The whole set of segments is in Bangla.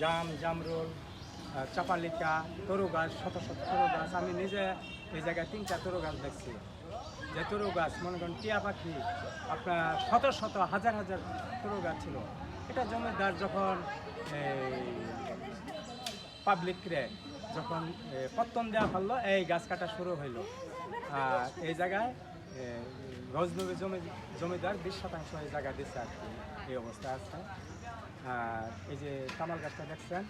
জাম, জামরুল চাপালিকা, তরু গাছ, শত শত তরু গাছ। আমি নিজে এই জায়গায় তিনটা তরু গাছ দেখছি। যে তরু গাছ, মনে করেন টিয়া পাখি, আপনার শত শত, হাজার হাজার তরু গাছ ছিল। এটা জমিদার যখন পাবলিকরে যখন পত্তন দেওয়া হলো, এই গাছ কাটা শুরু হইল। আর এই জায়গায় গজনবী জমি, জমিদার বিশ শতাংশ এই জায়গা দিচ্ছে আর কি। এই অবস্থা আছে। আর এই যে তামাল গাছটা দেখছেন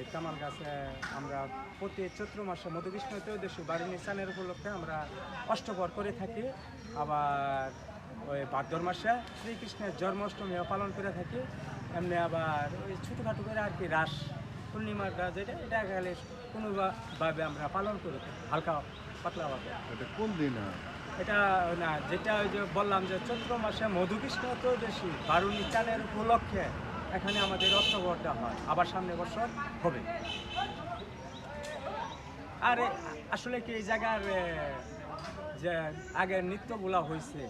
এই তামাল গাছে আমরা প্রতি চৈত্র মাসে মধুকৃষ্ণ ত্রয়োদশী বারুণী স্নানের উপলক্ষে আমরা অষ্টপর করে থাকি। আবার ওই ভাদ্র মাসে শ্রীকৃষ্ণের জন্মাষ্টমীও পালন করে থাকি। এমনি আবার ওই ছোটোখাটো করে আর কি রাস পূর্ণিমাটা যেটা এটা গেলে কোনোভাবে আমরা পালন করি হালকা পাতলাভাবে এটা কোন দিন? হয় এটা না যেটা ওই যে বললাম যে চৈত্র মাসে মধুকৃষ্ণ ত্রয়োদশী বারুণী চালের উপলক্ষে এখানে আমাদের অষ্টবরটা হয়। আবার সামনে বছর হবে। আর, আসলে কি এই জায়গার যে আগের নৃত্যগুলা হয়েছে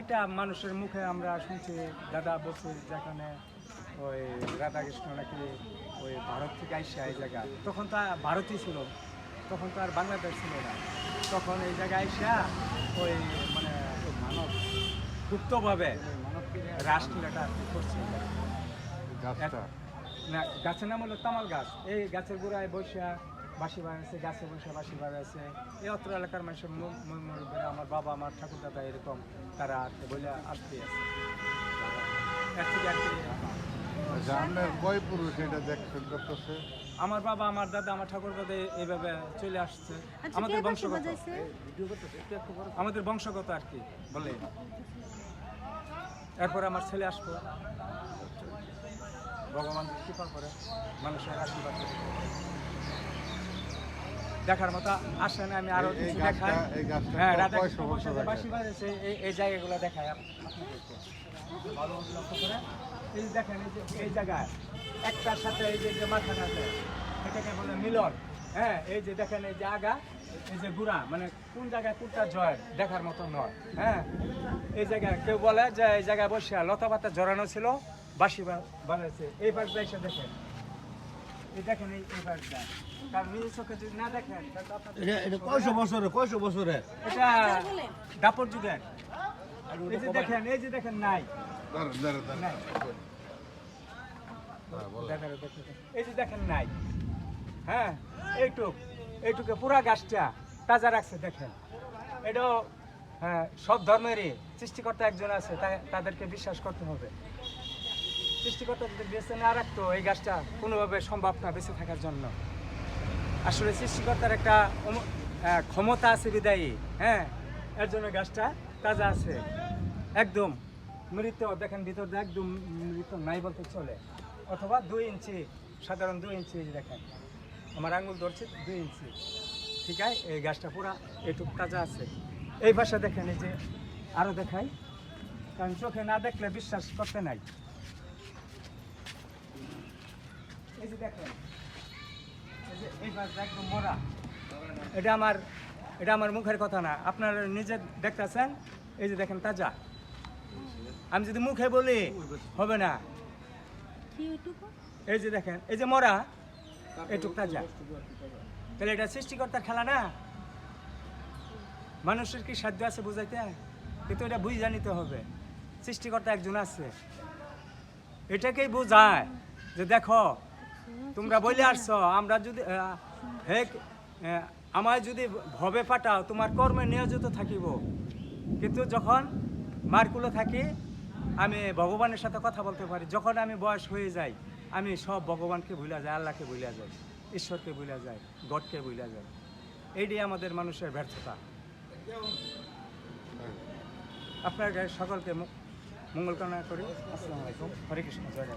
এটা মানুষের মুখে আমরা শুনছি, দাদা বলছে যেখানে ওই রাধাকৃষ্ণ নাকি ওই ভারত থেকে আইসা এই জায়গা, তখন তো ভারতই ছিল, তখন তো আর বাংলাদেশ ছিল না। তখন এই জায়গায় আইসা ওই মানে মানব, গুপ্তভাবে কি করছে। না গাছের নাম হলো তামাল গাছ। এই গাছের গোড়ায় বসে বাসি বাজাচ্ছে গাছে বসে বাসি বাজাচ্ছে এই অত্র এলাকার মানুষের মুরব্বীরা আমার বাবা আমার ঠাকুর দাদা এরকম তারা কি বলে আসতে আছে। আচ্ছা আপনার কয় পুরুষ এটা দেখছেন করতেছে? আমার বাবা আমার দাদা আমার ঠাকুর দাদা এইভাবে চলে আসছে। আচ্ছা, আমাদের বংশগত। আমাদের বংশগত আর কি বলে এরপরে আমার ছেলে আসব। ভগবান কৃপা করে মানুষের আশীর্বাদ করে। দেখার মতো আসে না আমি আরও কিছু দেখাই। হ্যাঁ রাধা বাজাচ্ছে এই এই জায়গাগুলো আপ- ভালো লক্ষ্য করে। এই দেখেন এই যে এই জায়গায় একটার সাথে এই যে যে মাথাটা আছে এটাকে বলে মিলন। হ্যাঁ এই যে দেখেন এই যে আগা এই যে গুড়া মানে কোন জায়গায় কোনটা জয় দেখার মতো নয়। হ্যাঁ এই জায়গায় কেউ বলে যে এই জায়গায় বসে লতা পাতা জড়ানো ছিল। বাঁশি বা- বানাইছে। এই এসে দেখেন। এই দেখেন এই পাশটা এটা এটা কয়শো বছরে? কয়শো বছরে? এটা দাপর যুগের এই যে দেখেন এই যে দেখেন নাই। এই যে দেখেন নাই। হ্যাঁ এইটুক। এইটুকে পুরা গাছটা তাজা রাখছে দেখেন। এটাও হ্যাঁ সব ধর্মেরই সৃষ্টিকর্তা একজন আছে তাদেরকে বিশ্বাস করতে হবে। সৃষ্টিকর্তা যদি বেঁচে না রাখতো এই গাছটা কোনোভাবে সম্ভব না বেঁচে থাকার জন্য। আসলে সৃষ্টিকর্তার একটা ক্ষমতা আছে বিদায়ী হ্যাঁ? এর জন্য গাছটা তাজা আছে। একদম মৃত, দেখেন ভিতর একদম মৃত নাই বলতে চলে। অথবা দুই ইঞ্চি, সাধারণ দুই ইঞ্চি দেখেন। আমার আঙুল ধরছে দুই ইঞ্চি। ঠিক আছে? এই গাছটা পুরা এইটুকু তাজা আছে। এই ভাষা দেখেন এই যে আরও দেখাই। কারণ চোখে না দেখলে বিশ্বাস করতে নাই। এই যে দেখেন এই একদম মরা এটা আমার এটা আমার মুখের কথা না। আপনারা নিজে দেখতেছেন? এই যে দেখেন তাজা। আমি যদি মুখে বলি হবে না। এই যে দেখেন এই যে মরা এইটুক তাজা। তাহলে এটা সৃষ্টিকর্তার খেলা না? মানুষের কি সাধ্য আছে বুঝাইতে? কিন্তু এটা বুঝে জানিতে হবে। সৃষ্টিকর্তা একজন আছে। এটাকেই বোঝায় যে দেখো তোমরা বলে আসছো আমরা যদি হে আমায় যদি ভবে পাঠাও তোমার কর্মে নিয়োজিত থাকিব। কিন্তু যখন মারকুলো থাকি, আমি ভগবানের সাথে কথা বলতে পারি। যখন আমি বয়স হয়ে যাই, আমি সব ভগবানকে ভুলে যাই, আল্লাহকে ভুলে যাই, ঈশ্বরকে ভুলে যাই, গডকে ভুলে যাই। এইটাই আমাদের মানুষের ব্যর্থতা। আপনার সকলকে মঙ্গল কামনা করি। আসসালামু আলাইকুম। হরে কৃষ্ণ, জয়।